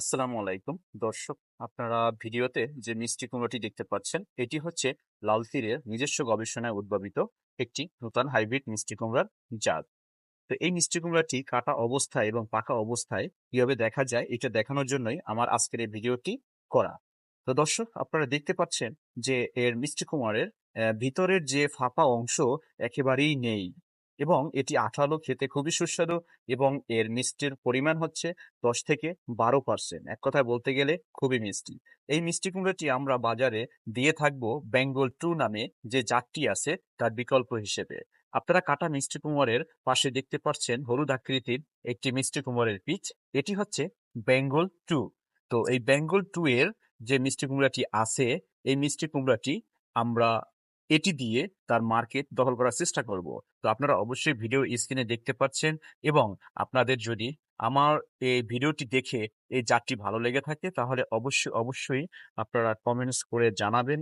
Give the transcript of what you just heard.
আসসালামু আলাইকুম। দর্শক, আপনারা ভিডিওতে যে মিষ্টি কুমড়োটি দেখতে পাচ্ছেন, এটি হচ্ছে লাল তীরের নিজস্ব গবেষণায় উদ্ভাবিত একটি নূতন হাইব্রিড মিষ্টি কুমড়ার জাত। তো এই মিষ্টি কুমড়াটি কাটা অবস্থায় এবং পাকা অবস্থায় কীভাবে দেখা যায়, এটা দেখানোর জন্যই আমার আজকের এই ভিডিওটি করা। তো দর্শক, আপনারা দেখতে পাচ্ছেন যে এর মিষ্টি কুমড়ের ভিতরের যে ফাঁপা অংশ একেবারেই নেই। এবং এটি আঠালো খেতে খুবই সুস্বাদু এবং এর মিষ্টির পরিমাণ হচ্ছে দশ থেকে বারো পার্সেন্ট এক কথায় বলতে গেলে খুবই মিষ্টি। এই মিষ্টি কুমড়োটি আমরা বাজারে দিয়ে থাকব বেঙ্গল টু নামে যে জাতটি আছে তার বিকল্প হিসেবে। আপনারা কাটা মিষ্টি কুমড়ের পাশে দেখতে পাচ্ছেন হলুদ আকৃতির একটি মিষ্টি কুমড়ের পিচ। এটি হচ্ছে বেঙ্গল টু তো এই বেঙ্গল টু এর যে মিষ্টি কুমড়াটি আছে, এই মিষ্টি কুমড়াটি আমরা এটি দিয়ে তার মার্কেট দখল করার চেষ্টা করব। তো আপনারা অবশ্যই ভিডিও স্ক্রিনে দেখতে পাচ্ছেন এবং আপনাদের যদি আমার এই ভিডিওটি দেখে এই জাতটি ভালো লেগে থাকে তাহলে অবশ্যই অবশ্যই আপনারা কমেন্টস করে জানাবেন।